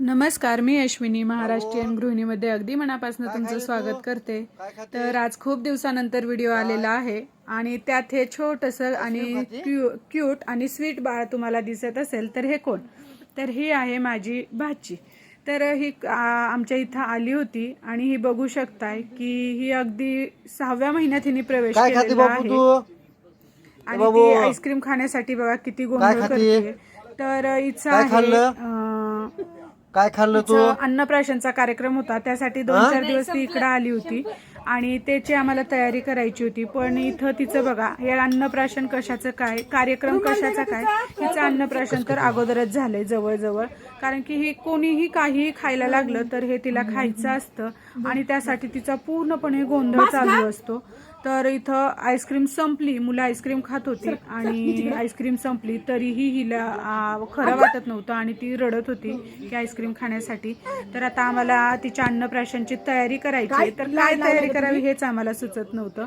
नमस्कार मी अश्विनी महाराष्ट्रीयन गृहिणीमध्ये अगदी मनापासून तुमचं स्वागत करते. तर आज खूप दिवसानंतर व्हिडिओ आलेला आहे आणि त्यात हे छोटस आणि क्यू क्यूट आणि स्वीट बाळ तुम्हाला दिसत असेल तर हे कोण? तर ही आहे माझी भाची. तर ही आमच्या इथं आली होती आणि ही बघू शकताय की ही अगदी सहाव्या महिन्यात हिने प्रवेश केलेला आहे. आणि? ती आईस्क्रीम खाण्यासाठी बघा किती गोंधळ? करते. तर काय आहे काय खाल्लं तू? तिचं अन्नप्राशनचा कार्यक्रम होता त्यासाठी दोन चार दिवस ती इकडे आली होती. आणि त्याची आम्हाला तयारी करायची होती पण इथं तिचं बघा हे अन्नप्राशन कशाचं काय कार्यक्रम कशाचा काय तिचं? अन्नप्राशन तर अगोदरच झालंय जवळजवळ. कारण की ही कोणीही काहीही खायला लागलं तर हे तिला खायचं असतं. आणि त्यासाठी तिचा पूर्णपणे गोंधळ चालू असतो. तर इथं आईस्क्रीम संपली मुलं आईस्क्रीम खात होती आणि आईस्क्रीम संपली तरीही हिला आ, खरं वाटत नव्हतं आणि ती रडत होती की आईस्क्रीम खाण्यासाठी. तर आता आम्हाला तिच्या अन्नप्राशनची तयारी करायची आहे. तर काय तयारी करावी हेच आम्हाला सुचत नव्हतं.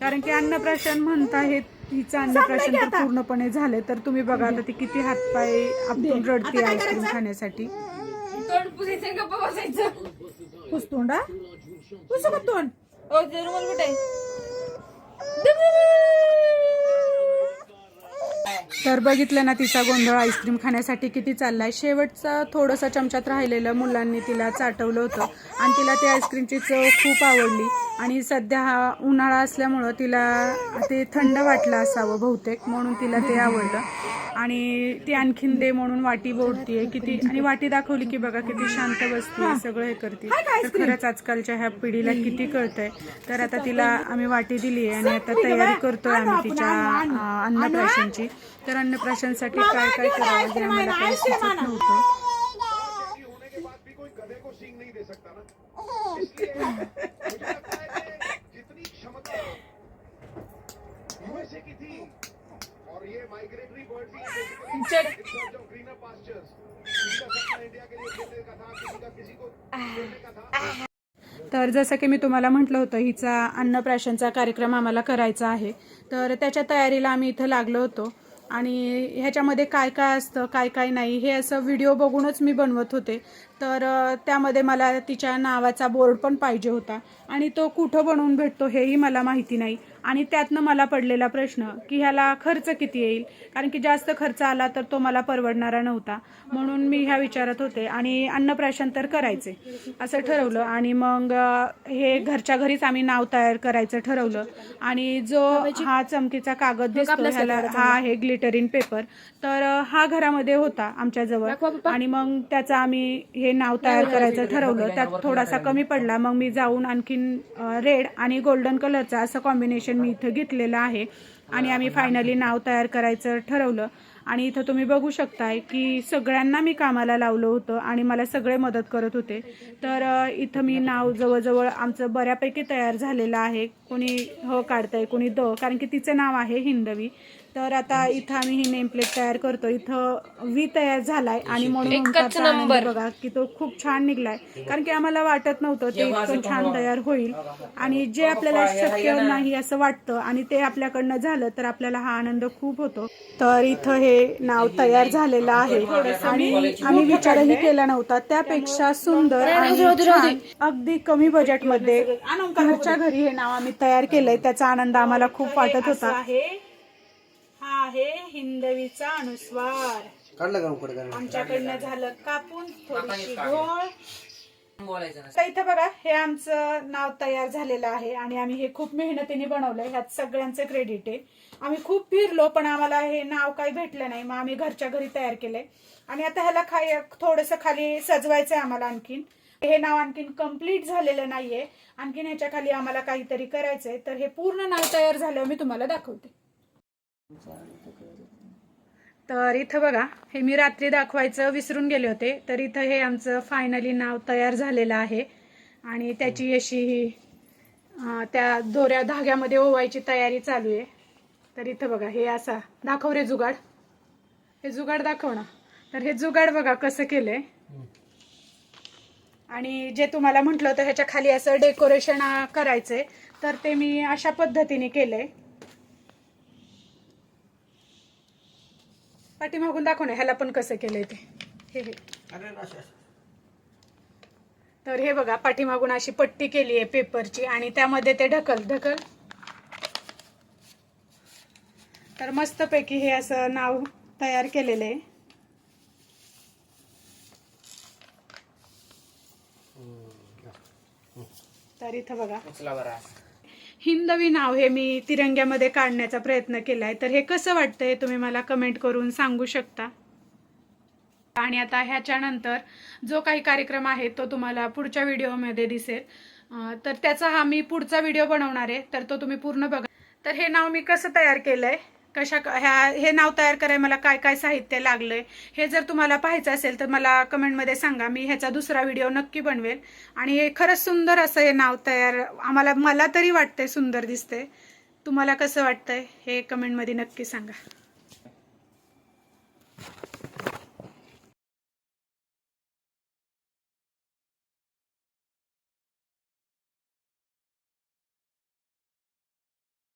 कारण की अन्नप्राशन म्हणता हे हिचं अन्नप्राशन तर पूर्णपणे झालंय तर तुम्ही बघा आता ती किती हातपाय आपटून रडते आईस्क्रीम खाण्यासाठी. तोंड पुसायचं पुस का तोंड? ओ ते रुमाल कुठे? तर बघितलं ना तिचा गोंधळ आईस्क्रीम खाण्यासाठी किती चाललाय. शेवटचा थोडंसं चमच्यात राहिलेलं मुलांनी तिला चाटवलं होतं आणि तिला ते आईस्क्रीमची चव खूप आवडली. आणि सध्या हा उन्हाळा असल्यामुळं तिला ते थंड वाटलं असावं बहुतेक म्हणून तिला ते आवडलं. आणि ती आणखीन दे म्हणून वाटी बोलतीये किती आणि वाटी दाखवली की बघा किती शांत बसते सगळं हे करते तर खरंच आजकालच्या ह्या पिढीला किती कळतंय. तर आता तिला आम्ही वाटी दिली आहे आणि आता तयारी करतोय आम्ही तिच्या अन्नप्राशनची तर अन्नप्राशनसाठी काय काय करावं हे आम्हाला काही सुचत नव्हतं होने के बाद भी कोई गधे को सींग नहीं दे सकता ना इसलिए मुझे लगता कि जितनी क्षमता यूएसए की थी और ये माइग्रेटरी बर्ड्स बेसिकली जो ग्रीनर पास्चर्स किसी का सपना इंडिया के लिए खेलने का था किसी का किसी को खेलने का था। तर जसं की मी तुम्हाला म्हटलं होतं हिचा अन्नप्राशनचा कार्यक्रम आम्हाला करायचा आहे. तर त्याच्या तयारीला आम्ही इथं लागलो होतो. आणि ह्याच्यामध्ये काय काय असतं काय काय नाही हे असं व्हिडिओ बघूनच मी बनवत होते. तर त्यामध्ये मला तिच्या नावाचा बोर्ड पण पाहिजे होता. आणि तो कुठं बनवून भेटतो हेही मला माहिती नाही. आणि त्यातनं मला पडलेला प्रश्न की ह्याला खर्च किती येईल? कारण की जास्त खर्च आला तर तो मला परवडणारा नव्हता. म्हणून मी ह्या विचारत होते आणि अन्नप्राशन तर करायचे असं ठरवलं. आणि मग हे घरच्या घरीच आम्ही नाव तयार करायचं ठरवलं. आणि जो हा चमकीचा कागद दिसतो ह्याला हा आहे ग्लिटरिन पेपर. तर हा घरामध्ये होता आमच्याजवळ आणि मग त्याचं आम्ही हे नाव तयार करायचं ठरवलं. त्यात थोडासा कमी पडला. मग मी जाऊन आणखीन रेड आणि गोल्डन कलरचा असं कॉम्बिनेशन मी इथं घेतलेलं आहे. आणि आम्ही फायनली नाव तयार करायचं ठरवलं. आणि इथं तुम्ही बघू शकताय की सगळ्यांना मी कामाला लावलं होतं आणि मला सगळे मदत करत होते. तर इथं मी नाव जवळजवळ आमचं बऱ्यापैकी तयार झालेलं आहे. कोणी ह काढतंय कोणी द कारण की तिचं नाव आहे हिंदवी. तर आता इथं आम्ही ही नेम प्लेट तयार करतो. इथं वी तयार झालाय आणि म्हणून बघा की तो खूप छान निघलाय. कारण की आम्हाला वाटत नव्हतं ते इतकं छान तयार होईल. आणि जे आपल्याला शक्य नाही असं वाटतं आणि ते आपल्याकडनं झालं तर आपल्याला हा आनंद खूप होतो. तर इथं हे नाव तयार झालेलं आहे. आणि आम्ही विचारही केला नव्हता. त्यापेक्षा सुंदर आणि अगदी कमी बजेटमध्ये घरच्या घरी हे नाव आम्ही तयार केलंय. त्याचा आनंद आम्हाला खूप वाटत होता. आहे हिंदवीचा अनुस्वार. काढलं का उकड का आमच्याकडनं झालं कापून थोडीशी घोळ. तर इथं बघा हे आमचं नाव तयार झालेलं आहे आणि आम्ही हे खूप मेहनतीने बनवलंय. ह्यात सगळ्यांचं क्रेडिट आहे. आम्ही खूप फिरलो पण आम्हाला हे नाव काही भेटलं नाही. मग आम्ही घरच्या घरी तयार केलंय. आणि आता ह्याला खाय थोडंसं खाली सजवायचंय आम्हाला आणखीन. हे नाव आणखीन कंप्लीट झालेलं नाहीये. आणखीन ह्याच्या खाली आम्हाला काहीतरी करायचंय. तर हे पूर्ण नाव तयार झाल्यावर मी तुम्हाला दाखवते. तर इथं बघा हे मी रात्री दाखवायचं विसरून गेले होते. तर इथं हे आमचं फायनली नाव तयार झालेलं आहे. आणि त्याची अशी ही त्या दोऱ्या धाग्यामध्ये ओवायची तयारी चालू आहे. तर इथं बघा हे असा दाखव रे जुगाड. हे जुगाड दाखव ना. तर हे जुगाड बघा कसं केलंय. आणि जे तुम्हाला म्हटलं होतं ह्याच्या खाली असं डेकोरेशन करायचंय. तर ते मी अशा पद्धतीने केलंय. पाठीमागून दाखव ना ह्याला पण कसं केलंय ते. हे हे. तर हे बघा पाठीमागून अशी पट्टी केली आहे पेपरची आणि त्यामध्ये ते ढकल ढकल. तर मस्तपैकी हे असं नाव तयार केलेलं आहे. तर इथं बघा. हिंदवी नाव हे मी तिरंग्यामध्ये काढण्याचा प्रयत्न केला आहे तर हे कसं वाटतंय तुम्ही मला कमेंट करून सांगू शकता? आणि आता ह्याच्यानंतर जो काही कार्यक्रम आहे तो तुम्हाला पुढच्या व्हिडिओमध्ये दिसेल. तर त्याचा हा मी पुढचा व्हिडिओ बनवणार आहे. तर तो तुम्ही पूर्ण बघा. तर हे नाव मी कसं तयार केलंय? कशा ह्या हे नाव तयार करायला मला काय काय साहित्य लागलंय हे जर तुम्हाला पाहायचं असेल तर मला कमेंटमध्ये सांगा मी ह्याचा दुसरा व्हिडिओ नक्की बनवेल. आणि हे खरंच सुंदर असं हे नाव तयार आम्हाला मला तरी वाटतंय सुंदर दिसतंय. तुम्हाला कसं वाटतंय हे कमेंटमध्ये नक्की सांगा.